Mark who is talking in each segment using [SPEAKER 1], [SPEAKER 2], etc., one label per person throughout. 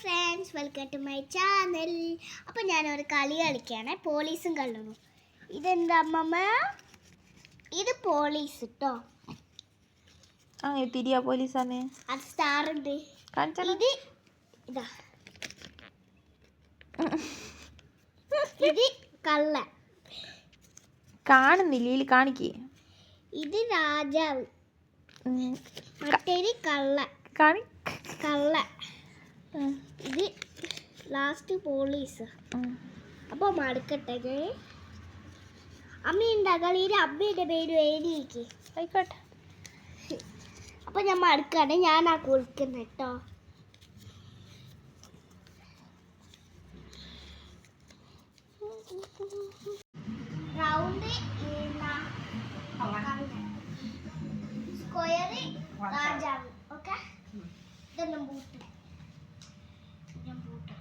[SPEAKER 1] Friends welcome to my channel അപ്പോൾ ഞാനൊരു കളി കളിക്കുകയാണ്. പോലീസും കള്ളനും ഇതെന്താ അമ്മമ്മ? ഇത് പോലീസ് കേട്ടോ
[SPEAKER 2] അങ്ങനെ തിരിയാ പോലീസാണ്
[SPEAKER 1] അത് സ്റ്റാർ ഉണ്ട്. ഇത് ഇതാ. ഇത് കള്ള.
[SPEAKER 2] കാണുന്നില്ല? ഇതിൽ കാണിക്കേ.
[SPEAKER 1] ഇത് രാജാവ്. മറ്റേത് കള്ള.
[SPEAKER 2] കാണി.
[SPEAKER 1] കള്ള. ഇത് ലാസ്റ്റ് പോളീസ്
[SPEAKER 2] അപ്പൊ
[SPEAKER 1] അപ്പോൾ മടുക്കട്ടെ ഞാൻ അമ്മ ഉണ്ടാ കളിയിൽ അമ്മയുടെ പേര് എഴുതിയിക്ക്.
[SPEAKER 2] ആയിക്കോട്ടെ.
[SPEAKER 1] അപ്പോൾ ഞാൻ മടുക്കാണ്. ഞാൻ ആ കുളിക്കുന്നത് കേട്ടോ. റൗണ്ട് സ്ക്വയർ രാജാവ്. ഓക്കെ ഇതെല്ലാം ബൂട്ട് ഞാൻ ബൂട്ട്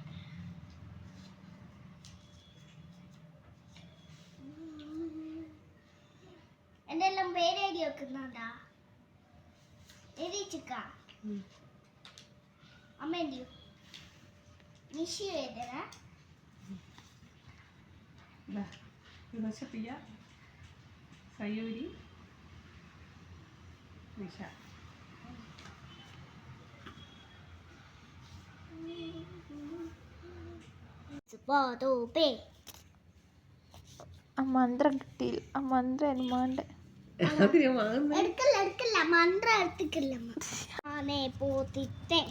[SPEAKER 1] എന്റെ എല്ലാം പേര് എഴുതി വെക്കുന്നുണ്ടാ എഴുതി ചിക്ക അമ്മ നിഷി എഴുതണ.
[SPEAKER 3] വിമർശപ്പിയ സയൂരി നിഷ
[SPEAKER 2] മന്ത്രം കിട്ടിയില്ല. ആ മന്ത്രം
[SPEAKER 3] വാങ്ങുന്ന
[SPEAKER 1] എടുക്കല്ല എടുക്കല്ല മന്ത്രം എടുത്തിക്കില്ല ആനേ പോത്തിത്തെ.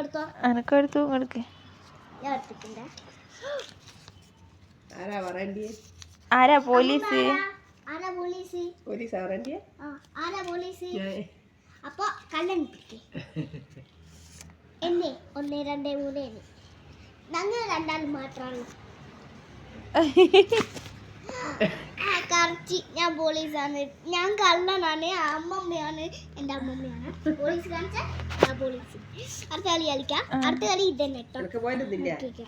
[SPEAKER 1] എടുത്തോ.
[SPEAKER 2] എടുക്ക്.
[SPEAKER 1] ഞാൻ എടുത്തിട്ടുണ്ട്.
[SPEAKER 3] ആരാ പറയണ്ടേ
[SPEAKER 2] ആരാ പോലീസ്?
[SPEAKER 1] ആരാ? പോലീസ്?
[SPEAKER 3] പോലീസ് പറയണ്ടേ
[SPEAKER 1] ആ ആരാ പോലീസ്? അപ്പൊ കള്ളൻ പിടിക്ക് എന്നെ ഒന്ന് രണ്ട് മൂന്ന് ഞങ്ങൾ രണ്ടാളും മാത്രമാണ് കറക്റ്റ്. ഞാൻ പോലീസാണ്. ഞാൻ കള്ളനാണ്. അമ്മമ്മയാണ്. എന്റെ അമ്മമ്മയാണ്. പോലീസ് കാണിച്ചാൽ ഞാൻ പോലീസ്. അടുത്ത കളി കളിക്കാം. അടുത്ത കളി ഇതന്നെ കേട്ടോ.
[SPEAKER 3] എനിക്ക്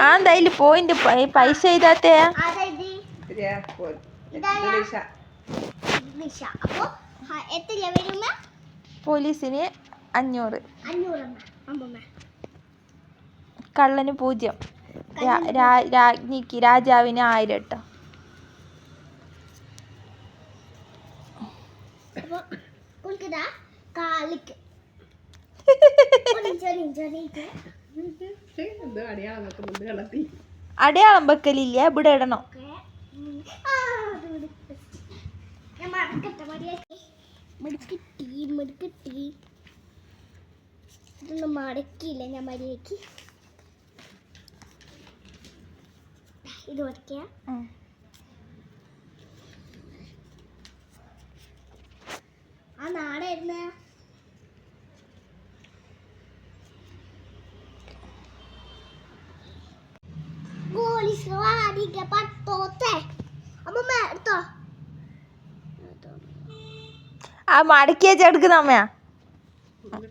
[SPEAKER 2] ആ എന്തായാലും പോയിന്റ് പൈസ ചെയ്താത്തേ?
[SPEAKER 3] ഇത്
[SPEAKER 1] അപ്പോ എത്ര വരുമ്പോ
[SPEAKER 2] പോലീസിന് അഞ്ഞൂറ്. കള്ളന് പൂജ്യം. രാജ്ഞിക്ക് രാജാവിന് ആയിരം കേട്ടോ
[SPEAKER 3] അടയാളം
[SPEAKER 2] വെക്കലില്ല? ഇവിടെ ഇടണോ.
[SPEAKER 1] മടക്കില്ല. ഞാൻ മടക്കട്ടെ മടിയാക്കി മടുക്കിട്ടി മടുക്കിട്ടി ഇതൊന്നും മടക്കിയില്ല ഞാൻ മടിയാക്കി ഇത് മടക്കിയ
[SPEAKER 2] ഉം.
[SPEAKER 1] ആ നാടായിരുന്ന പോലീസ് വാടിക പത്തോത്തെ അമ്മമ്മ എടുത്തോ.
[SPEAKER 2] ആ മടക്കിയ ചെടുക്കുന്ന അമ്മയാ.
[SPEAKER 3] ഇത്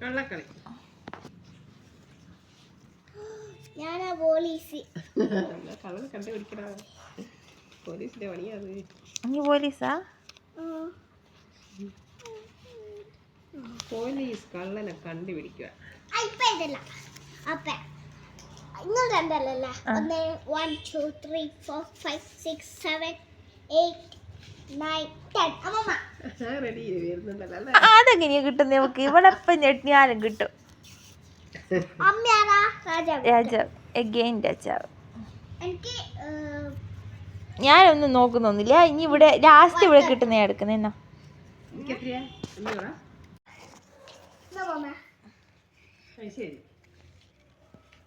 [SPEAKER 1] ഞാനാ പോലീസ്
[SPEAKER 2] നീ പോലീസാ?
[SPEAKER 3] പോലീസ് കള്ളനെ കണ്ടുപിടിക്കുക
[SPEAKER 1] നിങ്ങൾ. ഒന്ന് one two three four five six seven eight
[SPEAKER 2] അതെങ്ങനെയാ കിട്ടുന്നത് നമുക്ക്? ഇവിടെ ഇപ്പം ഞെട്ടിയാലും കിട്ടും.
[SPEAKER 1] രാജാവ്.
[SPEAKER 2] എഗൈൻ എഗെയിൻ രാജാവ്. ഞാനൊന്നും നോക്കുന്നൊന്നുമില്ല ഇനി ഇവിടെ ലാസ്റ്റ് ഇവിടെ കിട്ടുന്ന എടുക്കുന്ന എന്നാ?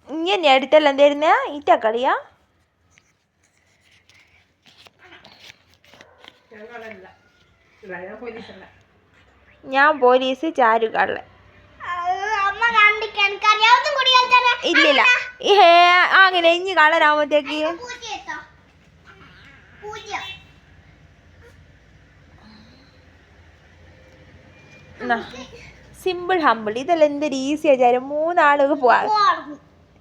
[SPEAKER 2] ഇങ്ങനെ അടുത്തെല്ലാം തരുന്ന ഈറ്റ കളിയാ?
[SPEAKER 3] ഞാൻ ഞാൻ
[SPEAKER 2] പോലീസ് ചാരു കള്ളൻ. ഇല്ലില്ല. ഏ അങ്ങനെ ഇനി
[SPEAKER 1] കളരാമത്തേക്ക്
[SPEAKER 2] സിമ്പിൾ ഹമ്പിൾ ഇതെല്ലാം എന്തൊരു ഈസി ആചാരം മൂന്നാളുകൾ പോവാ.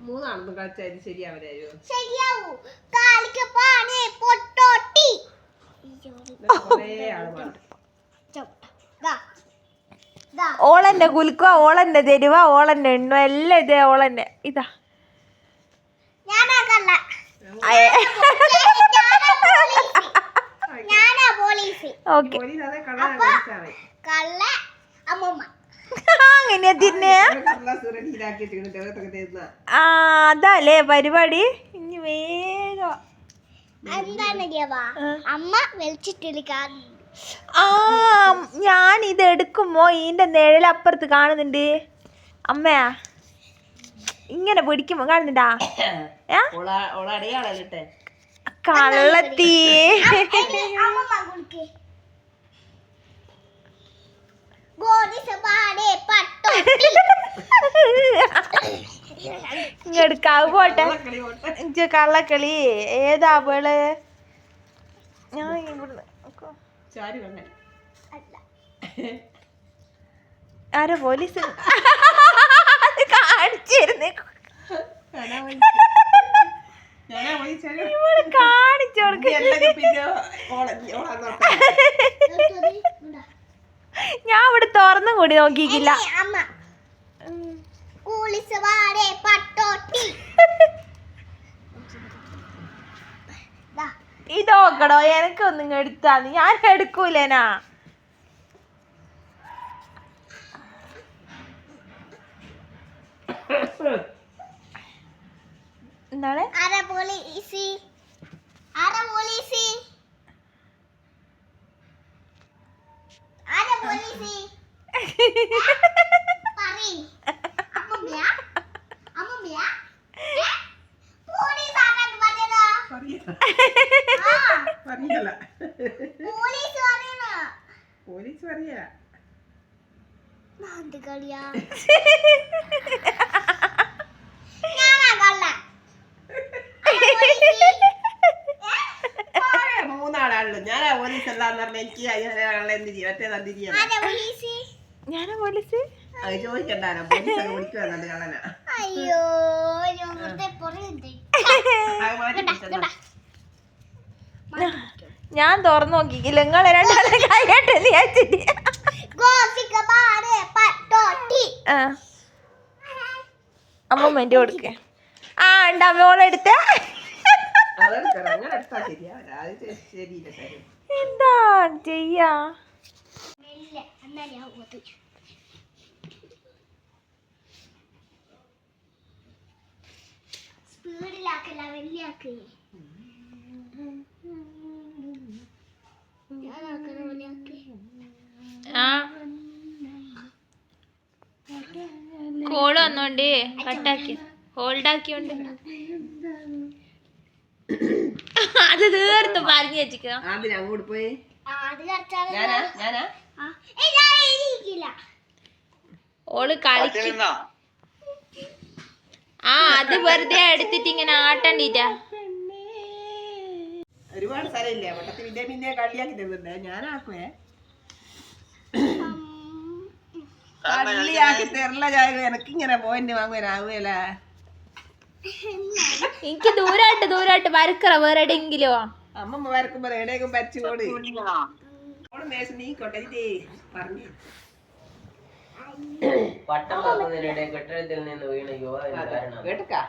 [SPEAKER 3] മൂന്നാണെന്ന് കളിച്ചാൽ
[SPEAKER 1] ശരിയാവൂ. പൊട്ടോട്ടി.
[SPEAKER 2] ഓളന്റെ കുലുക്കുക ഓളന്റെ തെരുവ ഓളന്റെ എണ്ണ എല്ലാം ഇതേ ഓളന്റെ ഇതാ
[SPEAKER 1] ഞാനാ കള്ള
[SPEAKER 2] അയ.
[SPEAKER 1] ഞാനാ പോലീസ്
[SPEAKER 2] ഓക്കെ തിന്നെ. ആ അതല്ലേ പരിപാടി? ഇനി വേഗം.
[SPEAKER 1] അമ്മ
[SPEAKER 2] ആ ഞാൻ ഇത് എടുക്കുമ്പോ ഇതിന്റെ നിഴലപ്പുറത്ത് കാണുന്നുണ്ട്. അമ്മയാ? ഇങ്ങനെ പിടിക്കുമ്പോ കാണുന്നുണ്ടാ? കള്ളത്തി. ഇങ്ങെടുക്കാവ് പോട്ടെ. കള്ളക്കളി. ഏതാ അവൾ? ഞാൻ ഇവിടുന്ന് ആരോ പോലീസ്. കാണിച്ചിരുന്നു. ഇവൾ കാണിച്ചു. ഞാൻ ഇവിടെ തുറന്നും കൂടി
[SPEAKER 1] നോക്കിയില്ല അമ്മ. പോലീസ് പട്ടോട്ടി. ദാ,
[SPEAKER 2] ഇതോക്കടോ എനിക്കൊന്നും എടുത്താന്ന് ഞാൻ എടുക്കൂലേനാ എന്താണ്
[SPEAKER 1] ആരാ പോലീസ് ആരാ പോലീസ് ആരാ പോലീസ് പറയ്. അമ്മമ്മയാ? അമ്മമ്മയാ? ഏ? പോലീസ് ആരാന്ന് പറഞ്ഞതാ? ആ,
[SPEAKER 3] പറയല
[SPEAKER 1] പോലീസ് പറയണ.
[SPEAKER 3] പോലീസ് പറയ
[SPEAKER 1] എന്ത് കളിയാ? ഞാനാ കള്ളൻ. ആരാ പോലീസ്? ഏ?
[SPEAKER 3] മൂന്നാളാണല്ലോ. ഞാനാ പോലീസ് അല്ലാന്ന് പറഞ്ഞ എനിക്ക് എന്ത് ചെയ്യും? മറ്റേ എന്ത് ചെയ്യാം
[SPEAKER 2] ഞാനാ പോലീസ്?
[SPEAKER 3] അത് ചോദിക്കണ്ടാനോ പോലീസ് വിളിക്കുവാന്നുണ്ട് കളന
[SPEAKER 1] അയ്യോ ഞാൻ.
[SPEAKER 2] ഞാൻ തുറന്നു നോക്കി. നിങ്ങളെ രണ്ടാളെ കൈയിട്ട് വിചാരിച്ചിട്ട് ആ. അമ്മ എന്റെ കൊടുക്ക ആ ഉണ്ട്.
[SPEAKER 3] ശരി
[SPEAKER 2] എന്താ ചെയ്യാ?
[SPEAKER 1] സ്പീഡിലാക്കല്ല വലിയാക്ക് ഞാനാക്കണ വലിയാക്ക്
[SPEAKER 2] ആ കോൾ കട്ടാക്കി. ഹോൾഡ് ആക്കിയോണ്ട്. അത് തീർത്ത് പറഞ്ഞു വെച്ചിക്കോ.
[SPEAKER 3] ആദ്യം അങ്ങോട്ട് പോയി.
[SPEAKER 1] ആ, അത്
[SPEAKER 3] ഓൾ
[SPEAKER 1] ആ
[SPEAKER 2] വെറുതെ എടുത്തിട്ട് ഇങ്ങനെ ആട്ടണ്ടിട്ടാ.
[SPEAKER 3] ഒരുപാട് സ്ഥലമില്ലേ? വട്ടത്തിൽ പിന്നെ പിന്നെ കളിയാക്കി തരുന്നുണ്ട് ഞാനാക്കുവേ തരല തരില്ല ചായ എനക്കിങ്ങനെ പോയിന്റ് വാങ്ങുവാനാവുകയല്ല
[SPEAKER 2] എനിക്ക് ദൂരായിട്ട് ദൂരായിട്ട് വരക്കറ വേറെ എവിടെയെങ്കിലോ.
[SPEAKER 3] അമ്മമ്മ വരക്കുമ്പോ എവിടെയൊക്കെ വരച്ചു കോട് ഓൾ മേശ നീക്കോട്ടെ ഇതേ പറഞ്ഞു.
[SPEAKER 4] പട്ടം പറന്നതിനിടെ കെട്ടിടത്തിൽ നിന്ന് വീണ യുവാവിന് കാരണം
[SPEAKER 3] കേട്ടുക്കാ